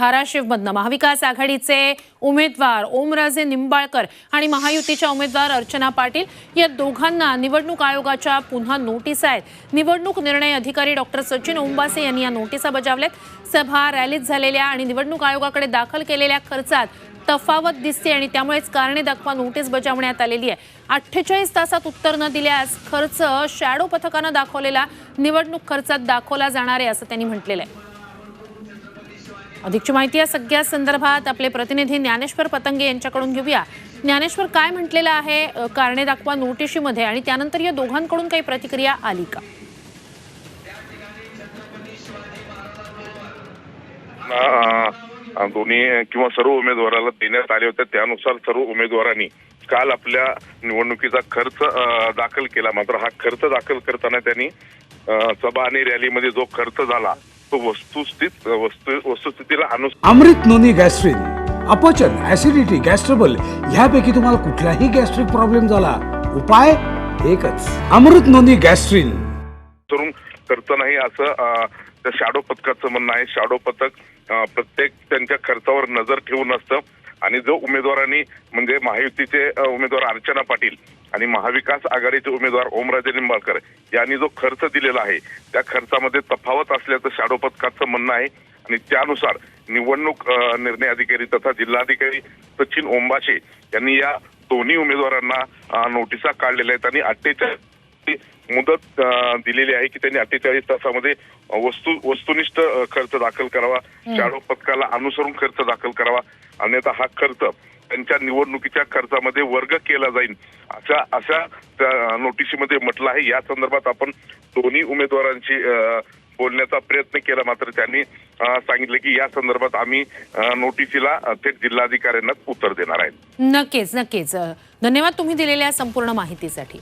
धाराशिवमधनं महाविकास आघाडीचे उमेदवार ओमराजे निंबाळकर आणि महायुतीच्या उमेदवार अर्चना पाटील या दोघांना निवडणूक आयोगाच्या पुन्हा नोटीस आहेत. निवडणूक निर्णय अधिकारी डॉक्टर सचिन ओंबासे यांनी या नोटिसा बजावल्यात. सभा रॅलीत झालेल्या आणि निवडणूक आयोगाकडे दाखल केलेल्या खर्चात तफावत दिसते आणि त्यामुळेच कारणे दाखवा नोटीस बजावण्यात आलेली आहे. अठ्ठेचाळीस तासात उत्तर न दिल्यास खर्च शॅडो पथकानं दाखवलेला निवडणूक खर्चात दाखवला जाणार आहे असं त्यांनी म्हटलेलं आहे. अधिकची माहिती या सगळ्या संदर्भात आपले प्रतिनिधी ज्ञानेश्वर पतंगे यांच्याकडून घेऊया. ज्ञानेश्वर काय म्हटलेलं आहे कारणे दाखवा नोटिशीमध्ये आणि त्यानंतर या दोघांकडून काही प्रतिक्रिया आली का? दोन्ही किंवा सर्व उमेदवाराला देण्यात आले होते. त्यानुसार सर्व उमेदवारांनी काल आपल्या निवडणुकीचा खर्च दाखल केला. मात्र हा खर्च दाखल करताना त्यांनी सभा आणि रॅलीमध्ये जो खर्च झाला वस्तुस्थित वस्तू वस्तुस्थितीला अमृत नोनी गॅस्ट्रिन अपचन ऍसिडिटी गॅस्ट्रबल ह्यापैकी तुम्हाला कुठलाही गॅस्ट्रिक प्रॉब्लेम झाला उपाय एकच. Amrut noni gastrin. करून खर्च नाही असं त्या शॅडो पथकाचं म्हणणं आहे. शॅडो पथक प्रत्येक त्यांच्या खर्चावर नजर ठेवून असतं. आणि जो उमेदवारांनी म्हणजे महायुतीचे उमेदवार अर्चना पाटील आणि महाविकास आघाडीचे उमेदवार ओमराजे निंबाळकर यांनी जो खर्च दिलेला आहे त्या खर्चामध्ये तफावत असल्याचं शॅडो पथकाचं म्हणणं आहे. आणि त्यानुसार निवडणूक निर्णय अधिकारी तथा जिल्हाधिकारी सचिन ओंबाशे यांनी या दोन्ही उमेदवारांना नोटिसा काढलेल्या आहेत आणि अठ्ठेचाळीस मुदत दिलेली आहे की त्यांनी अठ्ठेचाळीस तासामध्ये वस्तू वस्तुनिष्ठ खर्च दाखल करावा. शॅडो पथकाला अनुसरून खर्च दाखल करावा. अन्यथा हा खर्च त्यांच्या निवडणुकीच्या खर्चामध्ये वर्ग केला जाईल. अशा अशा त्या नोटीसीमध्ये म्हटलं आहे. या संदर्भात आपण दोन्ही उमेदवारांशी बोलण्याचा प्रयत्न केला. मात्र त्यांनी सांगितलं की या संदर्भात आम्ही अ, नोटिसीला थेट जिल्हाधिकाऱ्यांनाच उत्तर देणार आहे. नक्कीच नक्कीच. धन्यवाद तुम्ही दिलेल्या संपूर्ण माहितीसाठी.